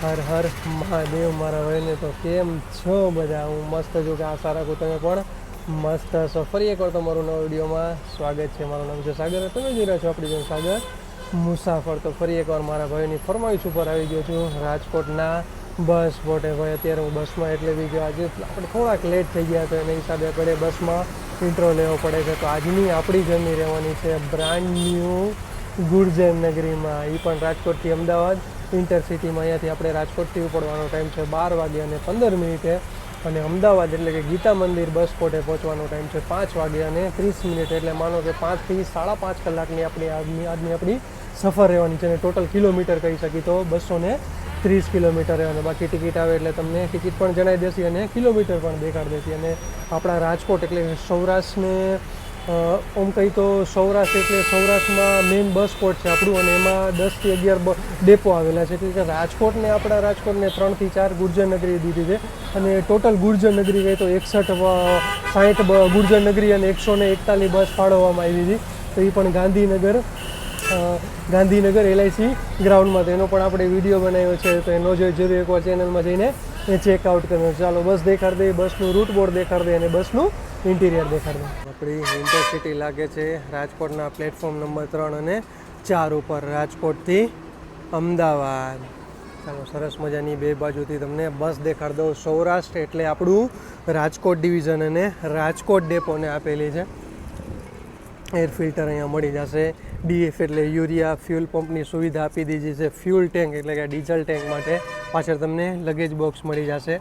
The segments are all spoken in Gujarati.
હર હર મહાદેવ મારા ભાઈને. તો કેમ છો બધા? હું મસ્ત છું કે આ સારા કો તમે પણ મસ્ત હશો ફરી એકવાર તમારું નવા વિડીયોમાં સ્વાગત છે. મારું નામ છે સાગર. તમે જોઈ રહ્યા છો આપણી જેમ સાગર મુસાફર. તો ફરી એકવાર મારા ભાઈની ફરમાઈશ ઉપર આવી ગયો છું. રાજકોટના બસ સ્પોટે ભાઈ, અત્યારે હું બસમાં એટલે બી ગયો. આજે આપણે થોડાક લેટ થઈ ગયા તો એના હિસાબે આપણે બસમાં ઇન્ટ્રો લેવો પડે છે. તો આજની આપણી જર્ની રહેવાની છે બ્રાન્ડ ન્યૂ ગુર્જર નગરીમાં. એ પણ રાજકોટથી અમદાવાદ. ઇન્ટરસિટીમાં અહીંયાથી આપણે રાજકોટથી ઉપડવાનો ટાઈમ છે બાર વાગે અને પંદર મિનિટે. અને અમદાવાદ એટલે કે ગીતા મંદિર બસ સ્પોટે પહોંચવાનો ટાઈમ છે પાંચ વાગે અને ત્રીસ મિનિટ. એટલે માનો કે પાંચથી સાડા પાંચ કલાકની આપણી આજની આજની આપણી સફર રહેવાની છે અને ટોટલ કિલોમીટર કહી શકી તો બસો ને ત્રીસ કિલોમીટર અને બાકી ટિકિટ આવે એટલે તમને ટિકિટ પણ જણાવી દેશે અને કિલોમીટર પણ દેખાડી દેશે. અને આપણા રાજકોટ એટલે સૌરાષ્ટ્રને ઓમ કહી તો સૌરાષ્ટ્ર એટલે સૌરાષ્ટ્રમાં મેઇન બસ સ્પોટ છે આપણું અને એમાં દસથી અગિયાર ડેપો આવેલા છે. એટલે કે રાજકોટને આપણા રાજકોટને ત્રણથી ચાર ગુર્જર નગરી દીધી છે અને ટોટલ ગુર્જર નગરી કહી તો એકસઠ સાઠ ગુર્જર નગરી અને એકસો ને એકતાલીસ બસ ફાળવવામાં આવી હતી. તો એ પણ ગાંધીનગર ગાંધીનગર એલઆઈસી ગ્રાઉન્ડમાં તો એનો પણ આપણે વીડિયો બનાવ્યો છે. તો એનો જો જરૂર એકવાર ચેનલમાં જઈને એ ચેકઆઉટ કરવાનો. ચાલો, બસ દેખાડ દે, બસનું રૂટ બોર્ડ દેખાડ દે અને બસનું ઇન્ટિરિયર દેખાડ આપણી ઇન્ટરસિટી લાગે છે રાજકોટના પ્લેટફોર્મ નંબર ત્રણ અને ચાર ઉપર રાજકોટથી અમદાવાદ. ચાલો, સરસ મજાની બે બાજુથી તમને બસ દેખાડ દઉં. સૌરાષ્ટ્ર એટલે આપણું રાજકોટ ડિવિઝન અને રાજકોટ ડેપોને આપેલી છે. એર ફિલ્ટર અહીંયા મળી જશે. ડીએફ એટલે યુરિયા ફ્યુલ પંપની સુવિધા આપી દીધી છે. ફ્યુલ ટેન્ક એટલે કે ડીઝલ ટેન્ક માટે પાછળ તમને લગેજ બોક્સ મળી જશે.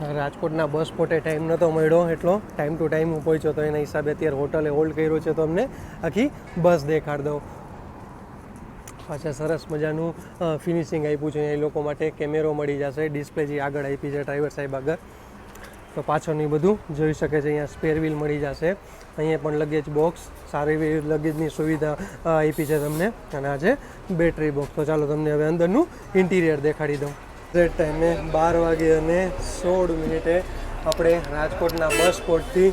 રાજકોટના બસ પોતે ટાઈમ નહોતો મળ્યો, એટલો ટાઈમ ટુ ટાઈમ હું પહોંચ્યો તો એના હિસાબે અત્યારે હોટલે હોલ્ડ કર્યો છે તો અમને આખી બસ દેખાડ દઉં. પાછા સરસ મજાનું ફિનિશિંગ આપ્યું છે. એ લોકો માટે કેમેરો મળી જશે. ડિસ્પ્લે જે આગળ આપી છે ડ્રાઈવર સાહેબ આગળ. તો પાછળની બધું જોઈ શકે છે. અહીંયા સ્પેર વ્હીલ મળી જશે. અહીંયા પણ લગેજ બોક્સ સારી એવી લગેજની સુવિધા આપી છે તમને. અને આજે બેટરી બોક્સ તો ચાલો તમને હવે અંદરનું ઇન્ટિરિયર દેખાડી દઉં. એટ ટાઈમે બાર વાગે અને સોળ મિનિટે આપણે રાજકોટના બસ સ્પોટથી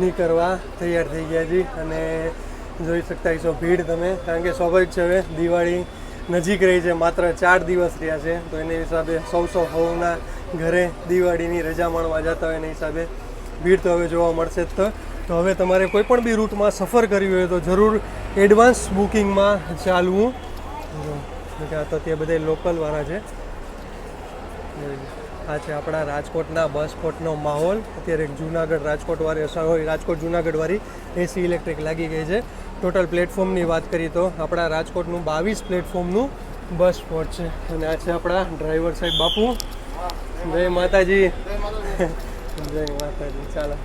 નીકળવા તૈયાર થઈ ગયા છીએ. અને જોઈ શકતા છો ભીડ તમે, કારણ કે સ્વાભાવિક છે હવે દિવાળી નજીક રહી છે, માત્ર ચાર દિવસ રહ્યા છે. તો એને હિસાબે સૌ સૌ સૌના ઘરે દિવાળીની રજા માણવા જતા હોય એના હિસાબે ભીડ તો હવે જોવા મળશે જ તો. હવે તમારે કોઈ પણ બી રૂટમાં સફર કરવી હોય તો જરૂર એડવાન્સ બુકિંગમાં ચાલવું. કારણ કે આ તો તે બધા લોકલવાળા છે. આ છે આપણા રાજકોટના બસ ફોટનો માહોલ. અત્યારે જુનાગઢ રાજકોટવાળી સોરી રાજકોટ જુનાગઢવાળી એસી ઇલેક્ટ્રિક લાગી ગઈ છે. ટોટલ પ્લેટફોર્મની વાત કરીએ તો આપણા રાજકોટનું બાવીસ પ્લેટફોર્મનું બસ ફોટ છે. અને આ છે આપણા ડ્રાઈવર સાહેબ બાપુ. જય માતાજી. જય માતાજી. ચાલો.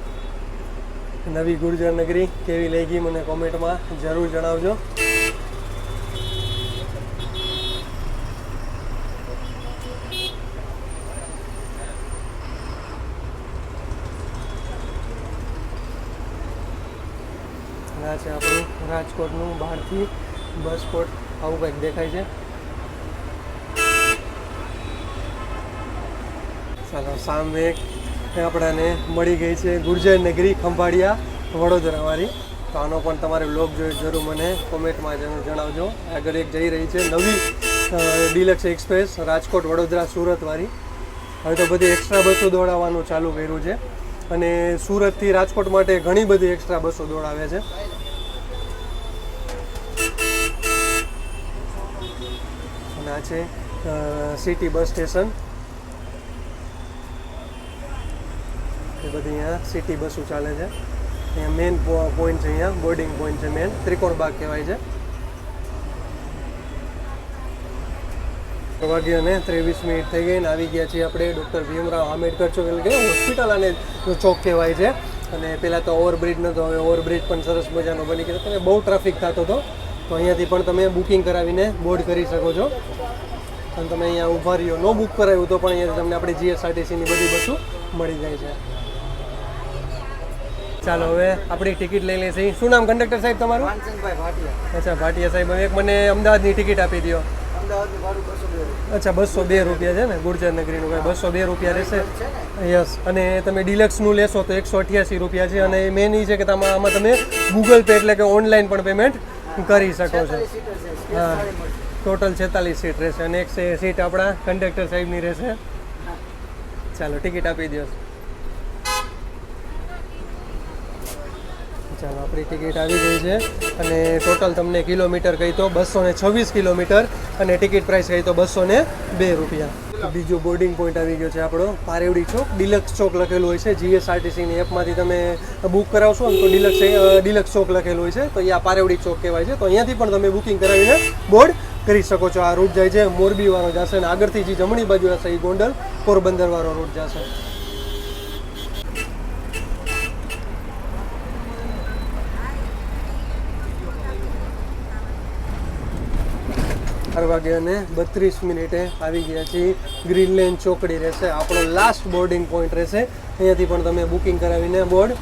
નવી ગુર્જર નગરી કેવી લઈ ગઈ મને કોમેન્ટમાં જરૂર જણાવજો અને આ છે આપણું રાજકોટનું બહારથી બસ સ્પોટ આવું કંઈક દેખાય છે. ચાલો, સામે આપણાને મળી ગઈ છે ગુર્જર નગરી ખંભાળિયા વડોદરાવાળી તો આનો પણ તમારે બ્લોગ જોઈ જરૂર મને કોમેન્ટમાં જરૂર જણાવજો. આગળ એક જઈ રહી છે નવી ડિલક્સ એક્સપ્રેસ, રાજકોટ, વડોદરા સુરતવાળી હવે તો બધી એક્સ્ટ્રા બસો દોડાવવાનું ચાલુ કર્યું છે. અને સુરતથી રાજકોટ માટે ઘણી બધી એક્સ્ટ્રા બસો દોડાવે છે અને આ છે સિટી બસ સ્ટેશન. એ બધી અહીંયા સિટી બસો ચાલે છે. અહીંયા મેઇન પોઈન્ટ છે અહીંયા બોર્ડિંગ પોઈન્ટ છે મેઇન ત્રિકોણ બાગ કહેવાય છે. વાગ્યે અને ત્રેવીસ મિનિટ થઈ ગઈ ને આવી ગયા છીએ આપણે ડૉક્ટર ભીમરાવ આંબેડકર ચોક એટલે કે હોસ્પિટલ અને ચોક કહેવાય છે. અને પહેલાં તો ઓવરબ્રિજ નહોતો હવે ઓવરબ્રિજ પણ સરસ મજાનો બની ગયો. તમે બહુ ટ્રાફિક થતો હતો તો અહીંયાથી પણ તમે બુકિંગ કરાવીને બોર્ડ કરી શકો છો. અને તમે અહીંયા ઊભા રહ્યો. નો બુક કરાવ્યું તો પણ અહીંયાથી તમને આપણી જીએસઆરટીસીની બધી બસો મળી જાય છે. ચાલો હવે આપણી ટિકિટ લઈ લઈએ છીએ શું નામ? કંડક્ટર સાહેબ તમારું? અચ્છા ભાટિયા સાહેબ હવે એક મને અમદાવાદની ટિકિટ આપી દો અચ્છા બસો બે રૂપિયા છે ને? ગુર્જર નગરીનું ભાઈ બસો બે રૂપિયા રહેશે? યસ. અને તમે ડિલક્સનું લેશો તો એકસો અઠ્યાસી રૂપિયા છે. અને મેન એ છે કે તમે આમાં તમે ગૂગલ પે એટલે કે ઓનલાઈન પણ પેમેન્ટ કરી શકો છો. હા. ટોટલ છેતાલીસ સીટ રહેશે અને એક સીટ આપણા કંડક્ટર સાહેબની રહેશે. ચાલો ટિકિટ આપી દો ચાલો આપણી ટિકિટ આવી ગઈ છે અને ટોટલ તમને કિલોમીટર કહી તો બસો ને છવ્વીસ કિલોમીટર અને ટિકિટ પ્રાઇસ કહી તો બસો ને બે રૂપિયા. બીજો બોર્ડિંગ પોઈન્ટ આવી ગયો છે આપણો. પારેવડી ચોક, ડિલક્સ ચોક લખેલું હોય છે. જીએસઆરટીસીની એપમાંથી તમે બુક કરાવશો ને તો ડિલક્સ ડિલક્સ ચોક લખેલું હોય છે. તો અહીંયા પારેવડી ચોક કહેવાય છે. તો અહીંયાથી પણ તમે બુકિંગ કરાવીને બોર્ડ કરી શકો છો. આ રૂટ જાય છે મોરબી વાળો જશે અને આગળથી જે જમણી બાજુ હશે એ ગોંડલ પોરબંદર વાળો રૂટ જશે. ચાર વાગે અને બત્રીસ મિનિટે આવી ગયા છીએ. ગ્રીન લેન ચોકડી રહેશે. આપણો લાસ્ટ બોર્ડિંગ પોઈન્ટ રહેશે. અહીંયાથી પણ તમે બુકિંગ કરાવીને બોર્ડ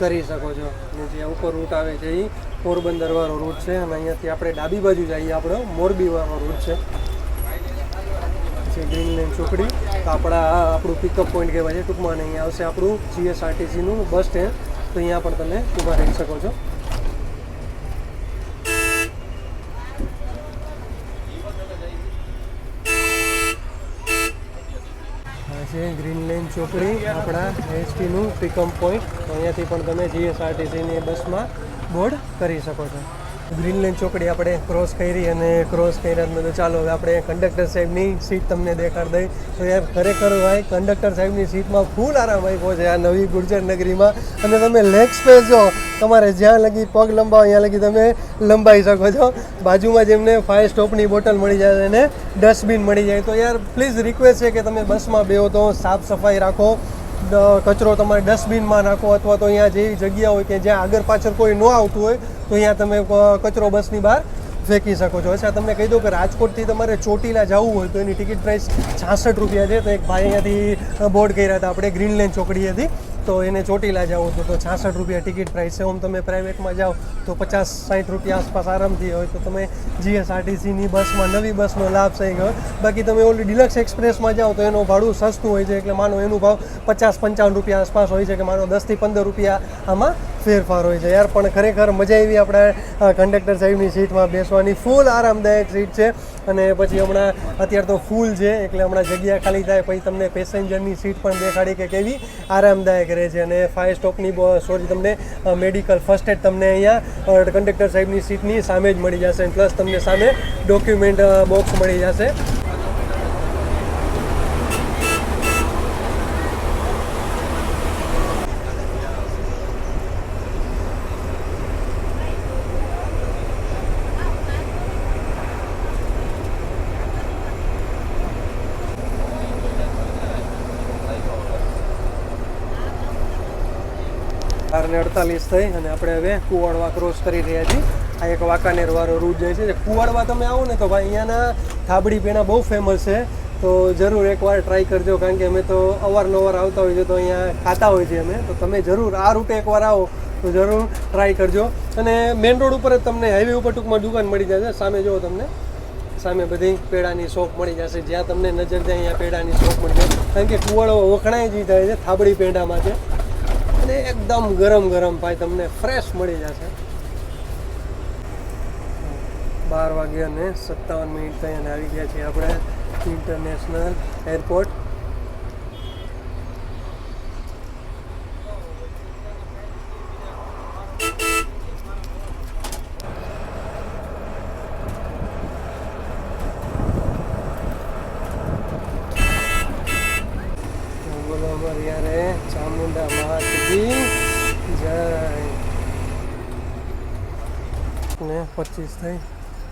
કરી શકો છો. અને જે ઉપર રૂટ આવે છે એ પોરબંદર વાળો રૂટ છે. અને અહીંયાથી આપણે ડાબી બાજુ જઈએ, આપણો મોરબીવાળો રૂટ છે. છે ગ્રીન લેન ચોકડી તો આપણા આપણું પિકઅપ પોઈન્ટ કહેવાય છે. ટૂંકમાં અહીંયા આવશે આપણું જીએસઆરટીસીનું બસ સ્ટેન્ડ તો અહીંયા પણ તમે ઊભા રહી શકો છો આ છે ગ્રીન લેન ચોકડી આપણા એસટીનું પિકઅપ પોઈન્ટ અહીંયાથી પણ તમે જીએસઆરટીસીની બસમાં બોર્ડ કરી શકો છો. ગ્રીન લેન ચોકડી આપણે ક્રોસ કરી અને ક્રોસ કર્યા તો ચાલો આપણે કંડક્ટર સાહેબની સીટ તમને દેખાડ દઈ. તો યાર, ખરેખર ભાઈ કંડક્ટર સાહેબની સીટમાં ફૂલ આરામ આપ્યો છે આ નવી ગુર્જર નગરીમાં. અને તમે લેગ સ્પેસ જો, તમારે જ્યાં લગી પગ લંબાવો, ત્યાં લગી તમે લંબાઈ શકો છો. બાજુમાં જેમને ફાયર સ્ટોપની બોટલ મળી જાય અને ડસ્ટબિન મળી જાય. તો યાર પ્લીઝ રિક્વેસ્ટ છે કે તમે બસમાં બેહો તો સાફ સફાઈ રાખો. કચરો તમારે ડસ્ટબિનમાં નાખો અથવા તો અહીંયા જેવી જગ્યા હોય કે જ્યાં આગળ પાછળ કોઈ ન આવતું હોય, તો અહીંયા તમે કચરો બસની બહાર ફેંકી શકો છો. અચ્છા, તમને કહી દઉં કે રાજકોટથી તમારે ચોટીલા જવું હોય તો એની ટિકિટ પ્રાઇસ છાસઠ રૂપિયા છે. તો એક ભાઈ અહીંયાથી બોર્ડ કર્યા હતા. આપણે ગ્રીન લેન ચોકડી હતી. તો એને ચોટીલા જવું હતું તો છાસઠ રૂપિયા ટિકિટ પ્રાઇસ છે. ઓમ તમે પ્રાઇવેટમાં જાઓ તો પચાસ સાઠ રૂપિયા આસપાસ આરામથી હોય તો તમે જીએસઆરટીસીની બસમાં નવી બસનો લાભ થઈ ગયો. બાકી તમે ઓલી ડિલક્સ એક્સપ્રેસમાં જાઓ તો એનું ભાડું સસ્તું હોય છે. એટલે માનો એનું ભાવ પચાસ પંચાવન રૂપિયા આસપાસ હોય છે કે માનો દસથી પંદર રૂપિયા આમાં ફેરફાર હોય છે યાર, પણ ખરેખર મજા આવી આપણે કંડક્ટર સાહેબની સીટમાં બેસવાની ફૂલ આરામદાયક સીટ છે. અને પછી હમણાં અત્યારે તો ફૂલ છે, એટલે હમણાં જગ્યા ખાલી થાય, પછી તમને પેસેન્જરની સીટ પણ દેખાડી કે કેવી આરામદાયક રહે છે. અને ફાયર સ્ટોપની સોરી તમને મેડિકલ ફર્સ્ટ એડ તમને અહીંયા કંડક્ટર સાહેબની સીટની સામે જ મળી જશે. પ્લસ તમને સામે ડોક્યુમેન્ટ બોક્સ મળી જશે. બાર ને અડતાલીસ થઈ અને આપણે હવે કુવાડવા ક્રોસ કરી રહ્યા છીએ. આ એક વાંકાનેર વાળો રૂટ જાય છે. કુવાડવા તમે આવો ને તો ભાઈ અહીંયાના થાબડી પીણા બહુ ફેમસ છે. તો જરૂર એકવાર ટ્રાય કરજો, કારણ કે અમે તો અવારનવાર આવતા હોઈએ તો અહીંયા ખાતા હોઈએ છીએ અમે. તો તમે જરૂર આ રૂટે એકવાર આવો, તો જરૂર ટ્રાય કરજો. અને મેઇન રોડ ઉપર જ તમને હાઈવે ઉપર ટૂંકમાં દુકાન મળી જશે. સામે જુઓ તમને. સામે બધી પેડાની શોપ મળી જશે. જ્યાં તમને નજર જાય અહીંયા પેડાની શોપ મળી જાય. કારણ કે કુવાડો વખણાય જ થાય છે, થાબડી પેંડામાં છે. અને એકદમ ગરમ ગરમ ભાઈ તમને ફ્રેશ મળી જશે. બાર વાગ્યા ને સત્તાવન મિનિટ થઈ અને આવી ગયા છીએ આપણે ઇન્ટરનેશનલ એરપોર્ટ તો બોલો અમારે યારે ચામુંડા માતજી જય ને પચીસ થઈ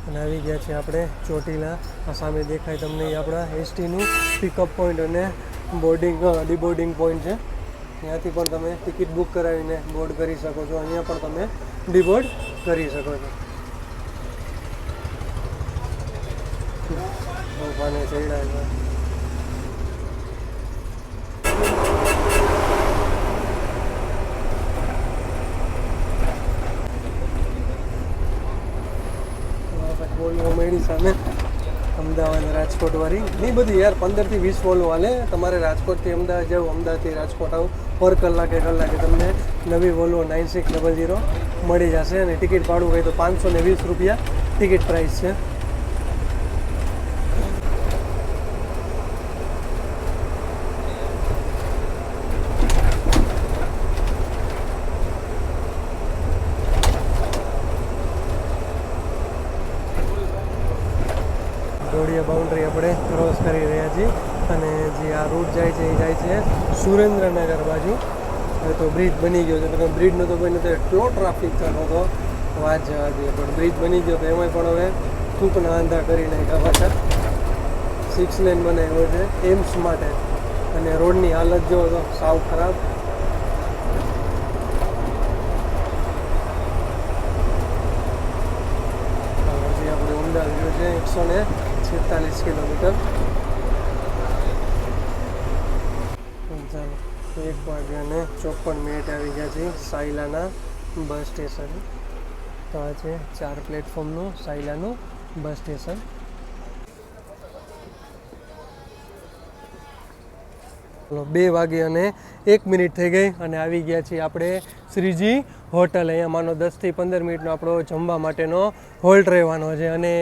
અને આવી ગયા છે આપણે ચોટીલા. આ સામે દેખાય તમને આપણા એસટીનું પિકઅપ પોઈન્ટ અને બોર્ડિંગ ડિબોર્ડિંગ પોઈન્ટ છે. ત્યાંથી પણ તમે ટિકિટ બુક કરાવીને બોર્ડ કરી શકો છો. અહીંયા પણ તમે ડિબોર્ડ કરી શકો છો. તોફાને ચડ્યા છે સામે અમદાવાદ રાજકોટવાળી નહીં, બધી યાર, પંદરથી વીસ વોલ્વો હાલે. તમારે રાજકોટથી અમદાવાદ જાવ અમદાવાદથી રાજકોટ આવો. પર કલાકે કલાકે તમને નવી Volvo nine six double zero મળી જશે. અને ટિકિટ ભાડું કહે તો પાંચસો ને વીસ રૂપિયા ટિકિટ પ્રાઇસ છે ધોળિયા બાઉન્ડ્રી આપણે ક્રોસ કરી રહ્યા છીએ અને જે આ રૂટ જાય છે, એ જાય છે સુરેન્દ્રનગર બાજુ. હવે તો બ્રિજ બની ગયો છે તો બ્રિજ નહોતો બન્યો તો એટલો ટ્રાફિક થતો હતો. વાત જવા દઈએ, પણ બ્રિજ બની ગયો, તો એમાંય પણ હવે થૂંકના આંધા કરી નાખ્યા પાછા. સિક્સ લેન બનાવ્યો છે એમ્સ માટે. અને રોડની હાલત જો સાવ ખરાબ હજી આપણે ઊંડા ગયો છે એકસો ને છેતાલીસ કિલોમીટર ચાલો એક વાગ્યાને ચોપન મિનિટ આવી ગયા છે સાયલાના બસ સ્ટેશન. તો આ છે ચાર પ્લેટફોર્મનું સાયલાનું બસ સ્ટેશન. ચલો, બે વાગે અને એક મિનિટ થઈ ગઈ અને આવી ગયા છીએ આપણે શ્રીજી હોટલ. અહીંયા માનો દસથી પંદર મિનિટનો આપણો જમવા માટેનો હોલ્ટ રહેવાનો છે અને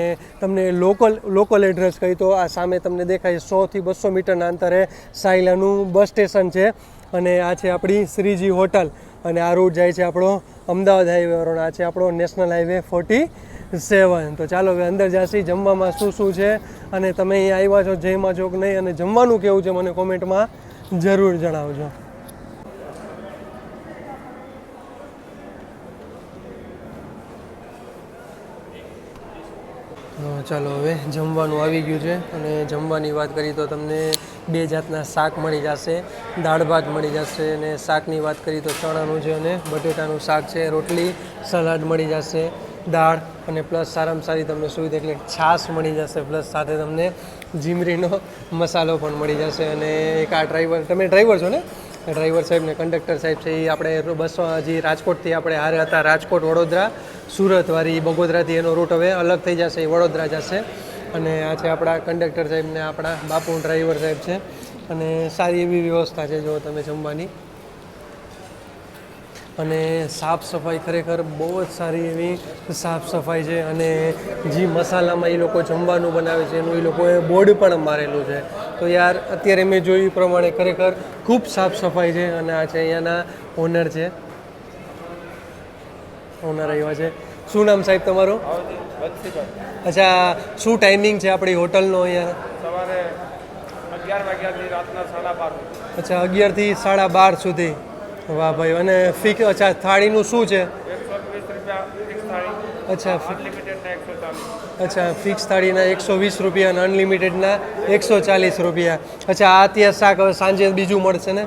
તમને લોકલ લોકલ એડ્રેસ કહી તો આ સામે તમને દેખાય સોથી બસો મીટરના અંતરે સાયલાનું બસ સ્ટેશન છે. અને આ છે આપણી શ્રીજી હોટલ અને આ રૂટ જાય છે આપણો અમદાવાદ હાઈવે વાળો આ છે આપણો નેશનલ હાઈવે ફોર્ટી સેવન તો ચાલો હવે અંદર જાસી, જમવામાં શું શું છે અને તમે અહીંયા આવ્યા છો, જયમાં છો કે નહીં અને જમવાનું કેવું છે મને કોમેન્ટમાં જરૂર જણાવજો હા, ચાલો હવે જમવાનું આવી ગયું છે અને જમવાની વાત કરીએ તો તમને બે જાતના શાક મળી જશે, દાળ ભાત મળી જશે અને શાકની વાત કરીએ તો ચણાનું છે અને બટેટાનું શાક છે, રોટલી, સલાડ મળી જશે, દાળ અને પ્લસ સારામાં સારી તમને સુવિધા એટલે છાશ મળી જશે પ્લસ સાથે તમને જીમરીનો મસાલો પણ મળી જશે અને એક આ ડ્રાઈવર તમે ડ્રાઈવર છો ને? ડ્રાઈવર સાહેબ ને કંડક્ટર સાહેબ છે, એ આપણે બસો હજી રાજકોટથી આપણે હારે હતા, રાજકોટ વડોદરા. સુરતવાળી બગોદરાથી એનો રૂટ હવે અલગ થઈ જશે, એ વડોદરા જશે. અને આ છે આપણા કંડક્ટર સાહેબને આપણા બાપુ ડ્રાઈવર સાહેબ છે. અને સારી એવી વ્યવસ્થા છે જો તમે જમવાની. અને સાફ સફાઈ ખરેખર બહુ જ સારી એવી સાફ સફાઈ છે. અને જે મસાલામાં એ લોકો જમવાનું બનાવે છે, એનું એ લોકોએ બોર્ડ પણ મારેલું છે. તો યાર, અત્યારે મેં જોયું પ્રમાણે ખરેખર ખૂબ સાફ સફાઈ છે અને આ છે અહીંયાના ઓનર છે. ઓનર આવ્યા છે. શું નામ સાહેબ તમારું? અચ્છા શું ટાઈમિંગ છે આપણી હોટલનો અહીંયા? સવારે અગિયાર વાગ્યાથી રાતના સાડા બાર અચ્છા અગિયારથી સાડા બાર સુધી. વાહ ભાઈ અને ફિક્સ અચ્છા થાળીનું શું છે? અચ્છા અચ્છા ફિક્સ થાળીના એકસો વીસ રૂપિયા અને અનલિમિટેડના એકસો ચાલીસ રૂપિયા. અચ્છા આ ત્યાં શાક હવે સાંજે બીજું મળશે ને?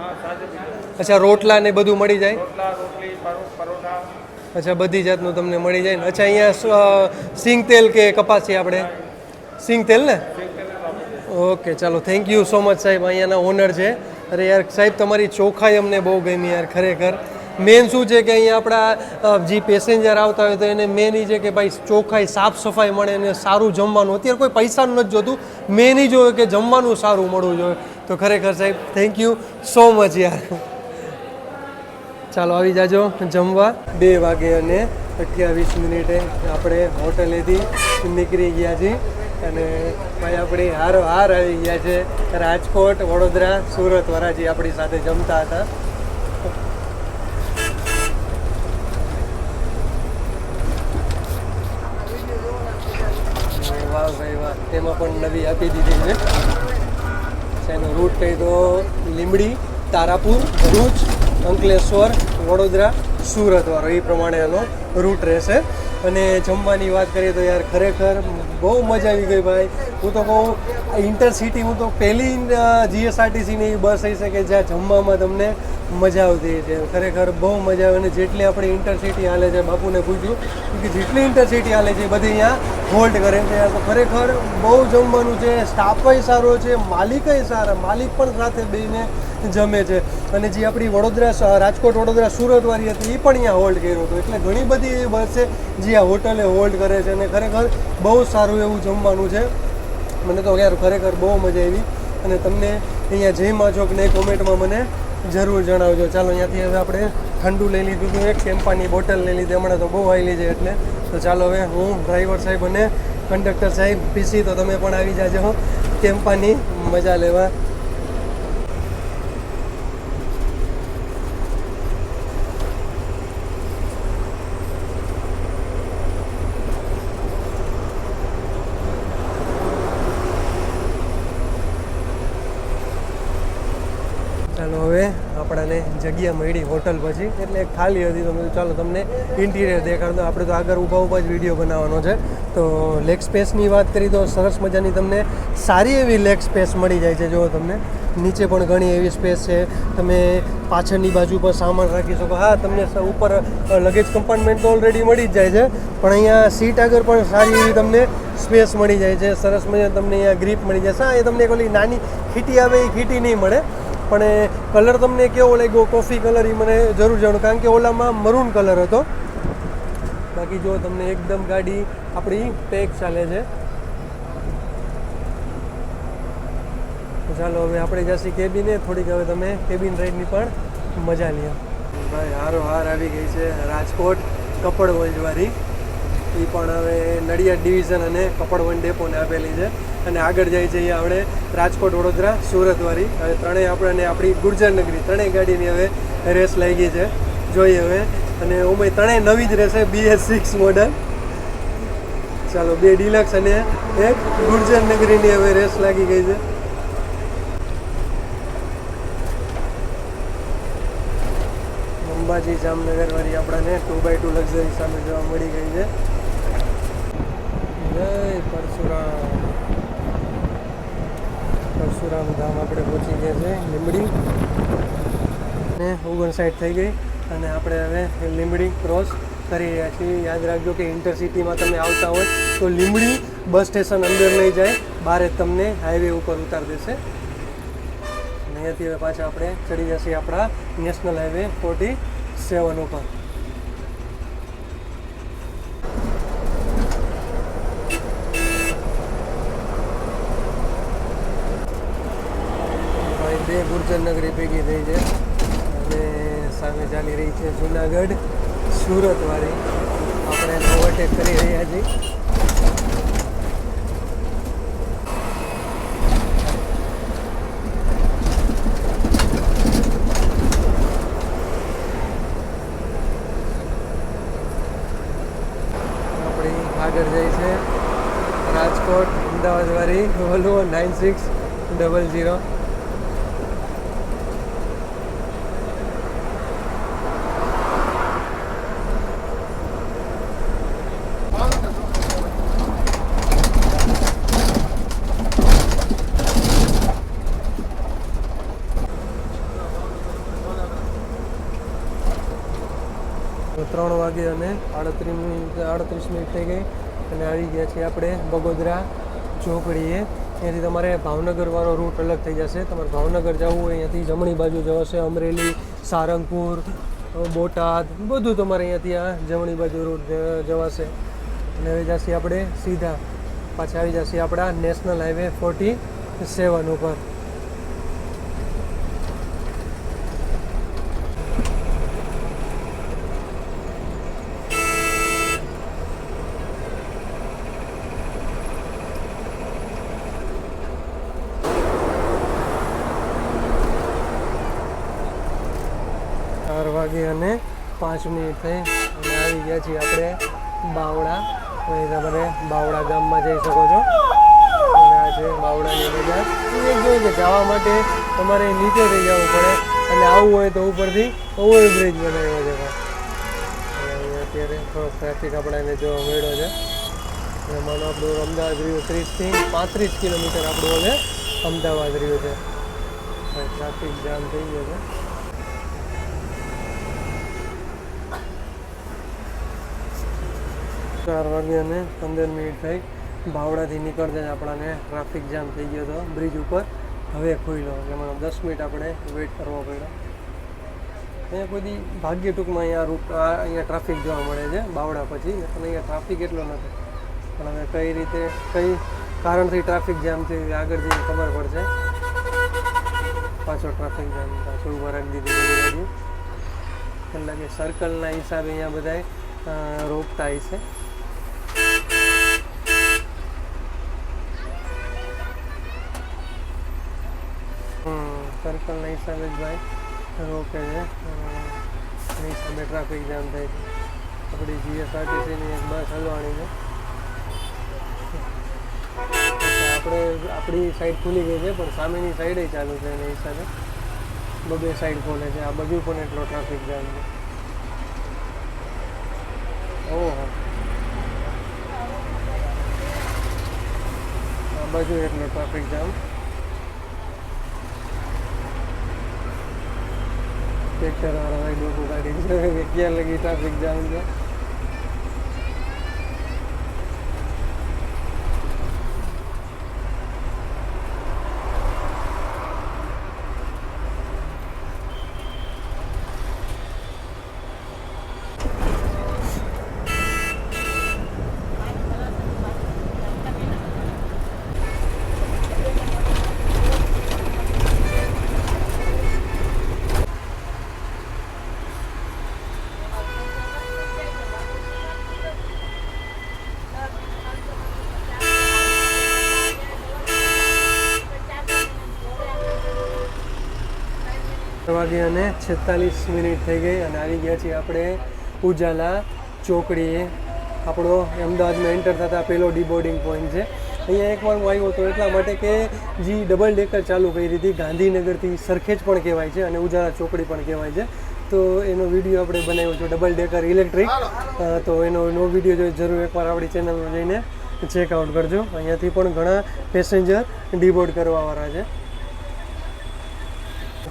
અચ્છા રોટલા ને બધું મળી જાય રોટલા રોટલી પરો- પરોઠા અચ્છા, બધી જાતનું તમને મળી જાય ને. અચ્છા, અહીંયા સિંગ તેલ કે કપાસ આપણે? સિંગ તેલ ને? ઓકે, ચાલો થેન્ક યુ સો મચ સાહેબ. અહીંયાના ઓનર છે. અરે યાર, સાહેબ, તમારી ચોખાઈ અમને બહુ ગમી યાર, ખરેખર. મેન શું છે કે અહીંયા આપણા જે પેસેન્જર આવતા હોય તો એને મેન એ છે કે ભાઈ ચોખાઈ સાફ સફાઈ મળે અને સારું જમવાનું. અત્યારે કોઈ પૈસાનું નથી જોતું. મેન એ જોયું કે જમવાનું સારું મળવું જોઈએ. તો ખરેખર સાહેબ થેન્ક યુ સો મચ યાર. ચાલો આવી જાજો જમવા. બે વાગે અને અઠ્યાવીસ મિનિટે આપણે હોટલેથી નીકળી ગયા છીએ અને ભાઈ આપણી હાર હાર આવી ગયા છે. રાજકોટ, વડોદરા, સુરત વરાજી આપણી સાથે જમતા હતા. વાહ ભાઈ વાહ. તેમાં પણ નવી આપી દીધી છે. એનો રૂટ કહી દો. લીંબડી, તારાપુર, ભરૂચ અંકલેશ્વર, વડોદરા, સુરત વાળો એ પ્રમાણે એનો રૂટ રહેશે. અને જમવાની વાત કરીએ તો યાર ખરેખર બહુ મજા આવી ગઈ ભાઈ. હું તો કહું ઇન્ટરસિટી હું તો પહેલી જીએસઆરટીસીની બસ હશે કે જ્યાં જમવામાં તમને મજા આવતી છે. ખરેખર બહુ મજા આવે અને જેટલી આપણી ઇન્ટરસિટી હાલે છે, બાપુને પૂછ્યું, કે જેટલી ઇન્ટરસિટી હાલે છે બધી અહીંયા હોલ્ડ કરે છે. તો ખરેખર બહુ જમવાનું છે સ્ટાફય સારો છે માલિકય સારા, માલિક પણ સાથે બેને જમે છે. અને જે આપણી વડોદરા રાજકોટ વડોદરા સુરતવાળી હતી, એ પણ અહીંયા હોલ્ડ કર્યો હતો. એટલે ઘણી બધી એવી બસ છે જે આ હોટલે હોલ્ડ કરે છે અને ખરેખર બહુ સારું એવું જમવાનું છે. મને તો યાર ખરેખર બહુ મજા આવી. અને તમને અહીંયા જયમાં છો કે નહીં કોમેન્ટમાં મને જરૂર જણાવજો. ચાલો અહીંયાથી હવે આપણે ઠંડુ લઈ લીધું હતું. એક કેમ્પાની બોટલ લઈ લીધી. હમણાં તો બહુ આવેલી છે એટલે. તો ચાલો હવે હું ડ્રાઈવર સાહેબ અને કંડક્ટર સાહેબ પીસી તો તમે પણ આવી જાજો કેમ્પાની મજા લેવા આપણાને જગ્યા મળી, હોટલ પછી. એટલે ખાલી હતી તો મેં ચાલો તમને ઇન્ટિરિયર દેખાડ દો. આપણે તો આગળ ઊભા ઊભા જ વીડિયો બનાવવાનો છે. તો લેગ સ્પેસની વાત કરી, તો સરસ મજાની તમને સારી એવી લેગ સ્પેસ મળી જાય છે. જો તમને, નીચે પણ ઘણી એવી સ્પેસ છે. તમે પાછળની બાજુ પર સામાન રાખી શકો. હા, તમને ઉપર લગેજ કમ્પાર્ટમેન્ટ તો ઓલરેડી મળી જ જાય છે, પણ અહીંયા સીટ આગળ પણ સારી એવી તમને સ્પેસ મળી જાય છે. સરસ મજા તમને અહીંયા ગ્રીપ મળી જશે. હા, એ તમને એક ઓલી નાની ખીટી આવે, એ ખીટી નહીં મળે. પણ એ કલર તમને કેવો લાગ્યો? કોફી કલર એ મને જરૂર જાણું કારણ કે ઓલામાં મરૂન કલર હતો. બાકી જો તમને એકદમ ગાડી આપણી પેક ચાલે છે. ચાલો હવે આપણે જશે કેબિને થોડીક હવે તમે કેબિન રાઈડની પણ મજા લ્યો. ભાઈ, હારો હાર આવી ગઈ છે રાજકોટ કપડ કપડવંજવાળી. એ પણ હવે નડિયાદ ડિવિઝન અને કપડવંજ ડેપોને આપેલી છે. અને આગળ જઈ જઈએ આપણે રાજકોટ, વડોદરા, સુરતવાળી. હવે ત્રણેય આપણે અને આપણી ગુર્જર નગરી, ત્રણેય ગાડીની હવે રેસ લાગી છે. જોઈએ હવે. અને ઉમય ત્રણેય નવી જ રહેશે બીએસ સિક્સ મોડલ ચાલો, બે ડિલક્સ અને એક ગુર્જર નગરીની હવે રેસ લાગી ગઈ છે. અંબાજી જામનગર વાળી આપણાને ટુ બાય ટુ લક્ઝરી સામે જોવા મળી ગઈ છે. જય પરશુરામ. પરશુરામ ધામ આપણે પહોંચી ગયા છે, લીંબડી. ને ઓગણસાઠ થઈ ગઈ અને આપણે હવે લીંબડી ક્રોસ કરી રહ્યા છીએ. યાદ રાખજો કે ઇન્ટરસિટીમાં તમે આવતા હોય તો લીંબડી બસ સ્ટેશન અંદર લઈ જાય. બહાર જ તમને હાઈવે ઉપર ઉતાર દેશે. અને અહીંયાથી હવે પાછા આપણે ચડી જશે આપણા નેશનલ હાઈવે ફોર્ટી સેવન ઉપર ભાઈ બે ગુર્જર નગરી ભેગી થઈ છે. અને સામે ચાલી રહી છે જુનાગઢ. સુરત વાળી આપણે ઓવરટેક કરી રહ્યા છીએ. આગળ જઈ છે, રાજકોટ અમદાવાદ વાળી Volvo, nine six, double zero. ત્રણ વાગે અને આડત્રીસ મિનિટ આડત્રીસ મિનિટ થઈ ગઈ અને આવી ગયા છીએ આપણે બગોદરા ચોકડીએ ત્યાંથી તમારે ભાવનગરવાળો રૂટ અલગ થઈ જશે. તમારે ભાવનગર જવું હોય અહીંયાથી જમણી બાજુ જવાશે અમરેલી, સારંગપુર, બોટાદ, બધું તમારે અહીંયાથી આ જમણી બાજુ રૂટ જવાશે. અને હવે જશે આપણે સીધા. પાછા આવી જશે આપણા નેશનલ હાઈવે ફોર્ટી સેવન ઉપર ચાર વાગે અને પાંચ મિનિટ થઈ અને આવી ગયા છીએ આપણે બાવળા. અહીં તમારે બાવડા ગામમાં જઈ શકો છો. અને આ છે બાવડાની બજાર. એ જોઈએ કે જવા માટે તમારે નીચે થઈ જવું પડે. અને આવવું હોય તો ઉપરથી ઓવરબ્રિજ બનાવ્યો છે અને અત્યારે થોડોક ટ્રાફિક આપણાને જોવા મળ્યો છે. અને માનો આપણું અમદાવાદ રહ્યું ત્રીસથી પાંત્રીસ કિલોમીટર આપણું હવે અમદાવાદ રહ્યું છે. ટ્રાફિક જામ થઈ ગયો છે. ચાર વાગ્યા અને પંદર મિનિટ થઈ. ભાવડાથી નીકળતા જ આપણાને ટ્રાફિક જામ થઈ ગયો હતો બ્રિજ ઉપર. હવે ખુલ્લો, એમાં દસ મિનિટ આપણે વેઇટ કરવો પડ્યો. અહીંયા બધી ભાગ્ય ટૂંકમાં અહીંયા રૂટ અહીંયા ટ્રાફિક જોવા મળે છે બાવડા પછી. અને અહીંયા ટ્રાફિક એટલો નથી. પણ હવે કઈ રીતે, કઈ કારણથી ટ્રાફિક જામ થયું આગળ જઈને ખબર પડશે. પાછો ટ્રાફિક જામ પાછું ઊભા રાખી દીધી એટલે કે સર્કલના હિસાબે અહીંયા બધાએ રોકતા હશે. સર્કલના ભાઈ રોકે છે. એની સામે ટ્રાફિક જામ થાય છે. આપણી જીએસઆરટીસીની એક બસ હલવાણી આપણે, આપણી સાઈડ ખુલી ગઈ છે, પણ સામેની સાઈડે ચાલુ છે એની હિસાબે. બબે સાઈડ ખોલે છે. આ બાજુ પણ એટલો ટ્રાફિક જામ છે. ઓહો. આ બાજુ એટલો ટ્રાફિક જામ ટ્રેક્ટર વાળા ભાઈ ડોકું કાઢી છે. ક્યાં લગી ટ્રાફિક જામ છે. વાગે અને છેતાલીસ મિનિટ થઈ ગઈ અને આવી ગયા છીએ આપણે ઉજાલા ચોકડીએ. આપણો અમદાવાદમાં એન્ટર થતા પહેલો ડીબોર્ડિંગ પોઈન્ટ છે. અહીંયા એક વાર હું આવ્યો હતો એટલા માટે કે જે ડબલ ડેકર ચાલુ કરી હતી ગાંધીનગરથી સરખેજ પણ કહેવાય છે અને ઉજાલા ચોકડી પણ કહેવાય છે. તો એનો વીડિયો આપણે બનાવ્યો છે ડબલ ડેકર ઇલેક્ટ્રિક તો એનો નો વીડિયો જો જરૂર એકવાર આપણી ચેનલમાં જઈને ચેકઆઉટ કરજો. અહીંયાથી પણ ઘણા પેસેન્જર ડીબોર્ડ કરવાવાળા છે.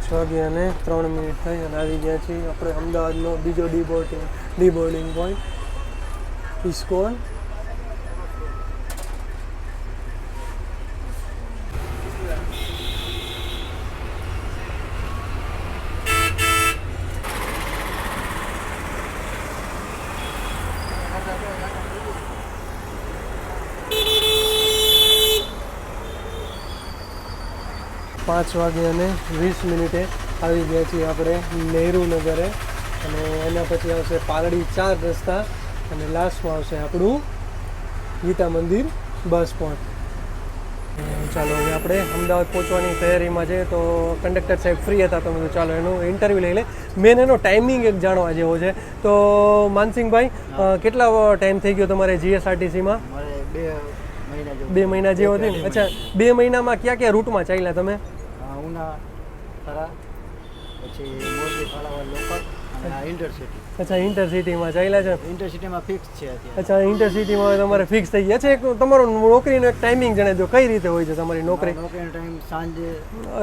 છ વાગ્યા અને ત્રણ મિનિટ થઈ અને આવી ગયા છીએ આપણે અમદાવાદનો બીજો ડીબોર્ડિંગ ડીબોર્ડિંગ પોઈન્ટ ઇસ્કોન પાંચ વાગે અને વીસ મિનિટે આવી ગયા છીએ આપણે નહેરુ નગરે. અને એના પછી આવશે પાલડી ચાર રસ્તા અને લાસ્ટમાં આવશે આપણું ગીતા મંદિર બસ પોઈન્ટ. ચાલો હવે આપણે અમદાવાદ પહોંચવાની તૈયારીમાં છે તો કંડક્ટર સાહેબ ફ્રી હતા તો બધું ચાલો એનું ઇન્ટરવ્યૂ લઈ લે મેન એનો ટાઈમિંગ એક જાણવા જેવો છે. તો માનસિંહભાઈ કેટલા ટાઈમ થઈ ગયો તમારે જીએસઆરટીસીમાં બે મહિના જેવું બે મહિના જેવો હતી ને અચ્છા બે મહિનામાં ક્યાં ક્યાં રૂટમાં ચાલ્યા તમે? આ ખરા પછી મોરબી ફાળાવાડ લોકલ અચ્છા ઇન્ટરસિટીમાં ચાલ્યા છે? ઇન્ટરસિટીમાં ફિક્સ છે અચ્છા ઇન્ટરસિટીમાં તમારે ફિક્સ થઈ ગયા છે? એક તમારો નોકરીનો એક ટાઈમિંગ જણાવી દો કઈ રીતે હોય છે તમારી નોકરી? નોકરીનો ટાઈમ સાંજે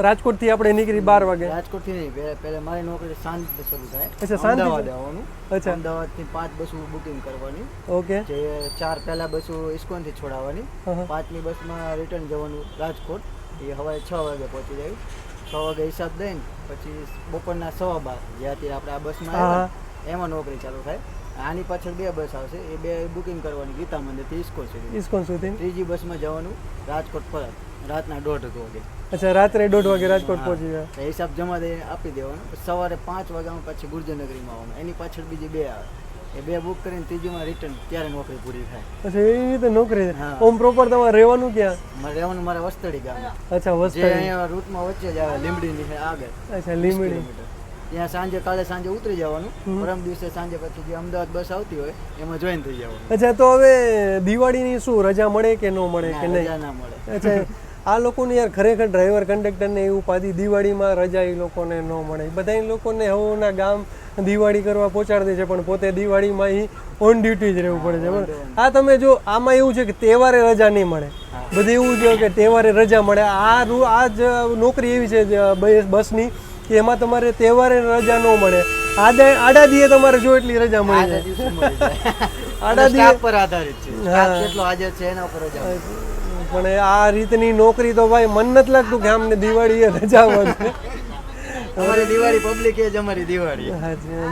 રાજકોટથી આપણે નીકળી બાર વાગે. રાજકોટથી નહીં પહેલા મારી નોકરી સાંજ શરૂ થાય. અચ્છા, અમદાવાદ આવવાનું. અચ્છા. અમદાવાદથી પાંચ બસો બુકિંગ કરવાની. ઓકે. જે ચાર પહેલા બસો ઇસ્કોનથી છોડાવવાની. પાંચમી બસમાં રિટર્ન જવાનું રાજકોટ. એ સવારે છ વાગે પહોંચી જાય. છ વાગે હિસાબ દઈને પછી બપોરના સવા બાર જે અત્યારે આપણે આ બસમાં આવ્યા એમાં નોકરી ચાલુ થાય. આની પાછળ બે બસ આવશે એ બે બુકિંગ કરવાની ગીતા મંદિરથી ઇસ્કોન સુધી. ઇસ્કોન સુધી? ત્રીજી બસમાં જવાનું રાજકોટ પરત રાતના દોઢ વાગે. અચ્છા રાત્રે દોઢ વાગે રાજકોટ. પહોંચી જાય હિસાબ જમા દઈને આપી દેવાનો. સવારે પાંચ વાગ્યામાં પછી ગુર્જરનગરીમાં આવવાનું. એની પાછળ બીજી બે આવે. એ બે બુક કરીને ત્રીજીમાં રિટર્ન ત્યારે નોકરી પૂરી થાય. અચ્છા એવી રીતે નોકરી ઓમ પ્રોપર તમારે રહેવાનું ક્યાં? મારે રહેવાનું મારે વસ્તડી ગામ. અચ્છા વસ્તડી. અહીંયા રૂટમાં વચ્ચે જ આવે લીમડીની છે આગળ. અચ્છા લીમડી ત્યાં સાંજે કાલે સાંજે ઉતરી જવાનું. પરમ દિવસે સાંજે પછી જે અમદાવાદ બસ આવતી હોય એમાં જોઈન થઈ જવાનું. અચ્છા તો હવે દિવાળીની શું રજા મળે કે ન મળે કે ના, નહીં? રજા ના મળે. અચ્છા આ લોકોને યાર ખરેખર ડ્રાઈવર કંડક્ટરને એવું પાદી દિવાળીમાં રજા એ લોકોને ન મળે. બધા લોકોને હવના ગામ દિવાળી કરવા પહોંચાડી દે છે પણ પોતે દિવાળીમાં એ ઓન ડ્યુટી જ રહેવું પડે છે. બરાબર? આ તમે જો આમાં એવું છે કે તહેવારે રજા નહીં મળે. બધું એવું છે કે તહેવારે રજા મળે. આ રૂ આ જ નોકરી એવી છે બસ- બસની કે એમાં તમારે તહેવારે રજા ન મળે. આડા આડા દીએ તમારે જો એટલી રજા મળી જાય. આડા એટલે પર આધારિત છે. કેટલો હાજર છે એના પર રજા. પણ આ રીતની નોકરી તો ભાઈ મન નથી લાગતું કે આમને દિવાળીએ રજા મળશે અમારી દિવાળી પબ્લિક એ જ અમારી દિવાળી.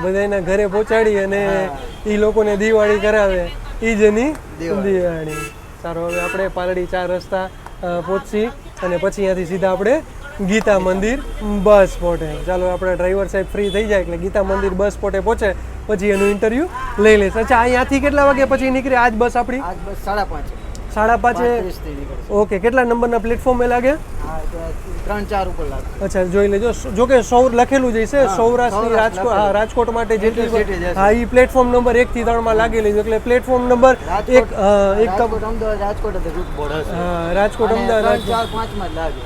બધાના ઘરે પહોંચાડી અને એ લોકોને દિવાળી કરાવે. એ જ એની દિવાળી. સારું હવે આપણે પાલડી ચાર રસ્તા પહોંચી અને પછી અહીંયાથી સીધા આપણે ગીતા મંદિર બસ સ્પોટે. ચાલો આપણે ડ્રાઈવર સાહેબ ફ્રી થઈ જાય એટલે ગીતા મંદિર બસ સ્પોટે પહોંચે પછી એનું ઇન્ટરવ્યૂ લઈ લેશે અચ્છા અહીંયાથી કેટલા વાગે પછી નીકળી? આજ બસ આપણી? આજ બસ સાડા પાંચ. સાડા પાંચે? ઓકે કેટલા નંબરના પ્લેટફોર્મે લાગે? ત્રણ ચાર ઉપર લાગે. અચ્છા જોઈ લેજો. જો કે સૌ લખેલું જ છે સૌરાષ્ટ્રની સૌરાષ્ટ્ર રાજકોટ હા રાજકોટ માટે જેટલી. હા એ પ્લેટફોર્મ નંબર એક થી ત્રણમાં લાગેલી છે. એટલે પ્લેટફોર્મ નંબર એક એક રાજકોટ રાજકોટ અમદાવાદ ચાર પાંચમાં લાગે.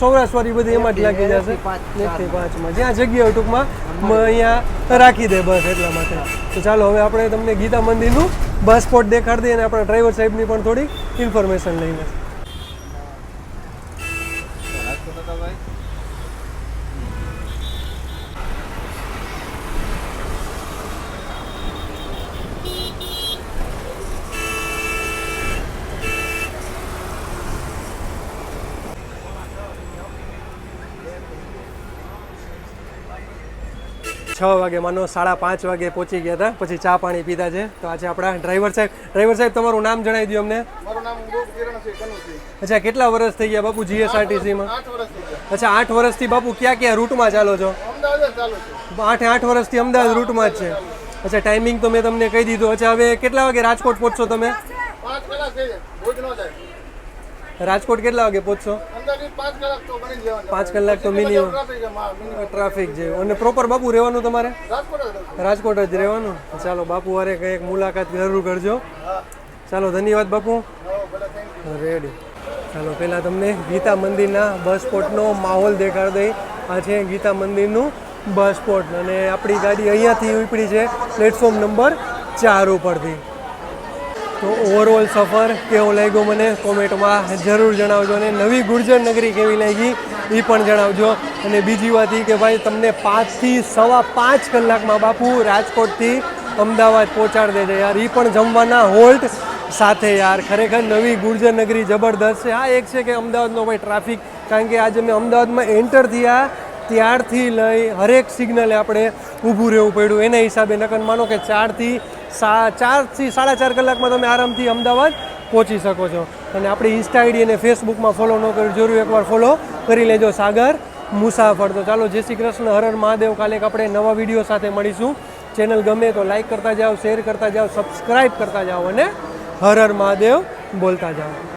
સૌરાષ્ટ્રવાળી બધી એમાં જ લાગી જશે. એકથી પાંચ, પાંચમાં જ્યાં જગ્યા ટૂંકમાં અહીંયા રાખી દે બસ એટલા માટે. તો ચાલો હવે આપણે તમને ગીતા મંદિરનું બસ સ્પોટ દેખાડી દઈએ અને આપણા ડ્રાઈવર સાહેબની પણ થોડીક ઇન્ફોર્મેશન લઈને. છ વાગે માનો સાડા પાંચ વાગે પહોંચી ગયા હતા. પછી ચા પાણી પીધા છે. તો આજે આપણા ડ્રાઈવર સાહેબ ડ્રાઈવર સાહેબ તમારું નામ જણાવી દો અમને. અચ્છા કેટલા વર્ષ થઈ ગયા બાપુ જીએસઆરટીસીમાં અચ્છા આઠ વર્ષથી બાપુ ક્યાં ક્યાં રૂટમાં ચાલુ છે. આઠે આઠ વર્ષથી અમદાવાદ રૂટમાં જ છે. અચ્છા ટાઈમિંગ તો મેં તમને કહી દીધું. અચ્છા હવે કેટલા વાગે રાજકોટ પહોંચશો તમે પાંચ કલાક થઈ જાય ભુજ ન જાય રાજકોટ કેટલા વાગે પહોંચશો? પાંચ કલાક તો મિનિમમ. ટ્રાફિક જેવું. અને પ્રોપર બાપુ રહેવાનું તમારે? રાજકોટ જ રહેવાનું. ચાલો બાપુ વારે કંઈક મુલાકાત જરૂર કરજો. ચાલો ધન્યવાદ બાપુ. રેડી ચાલો પહેલાં તમને ગીતા મંદિરના બસ સ્પોટનો માહોલ દેખાડ દઈ. આ છે ગીતા મંદિરનું બસ સ્પોટ અને આપણી ગાડી અહીંયાથી ઉપડી છે પ્લેટફોર્મ નંબર ચાર ઉપરથી. તો ઓવરઓલ સફર કેવો લાગ્યો મને? કોમેન્ટમાં જરૂર જણાવજો અને નવી ગુર્જર નગરી કેવી લાગી એ પણ જણાવજો. અને બીજી વાત એ કે ભાઈ, તમને પાંચથી સવા પાંચ કલાકમાં બાપુ રાજકોટથી અમદાવાદ પહોંચાડી દેજે યાર. એ પણ જમવાના હોલ્ટ સાથે યાર. ખરેખર નવી ગુર્જર નગરી જબરદસ્ત છે. આ એક છે કે અમદાવાદનો ભાઈ ટ્રાફિક કારણ કે આજે મેં અમદાવાદમાં એન્ટર થયા ત્યારથી લઈ હરેક સિગ્નલે આપણે ઊભું રહેવું પડ્યું. એના હિસાબે નકર માનો કે ચારથી સા ચારથી સાડા ચાર કલાકમાં તમે આરામથી અમદાવાદ પહોંચી શકો છો. અને આપણી ઇન્સ્ટા આઈડી અને ફેસબુકમાં ફોલો ન કર્યું, જરૂર એકવાર ફોલો કરી લેજો સાગર મુસાફર. તો ચાલો, જય શ્રી કૃષ્ણ, હર હર મહાદેવ. કાલે આપણે નવા વીડિયો સાથે મળીશું. ચેનલ ગમે તો લાઈક કરતા જાઓ શેર કરતા જાઓ સબસ્ક્રાઈબ કરતા જાઓ અને હર મહાદેવ બોલતા જાઓ.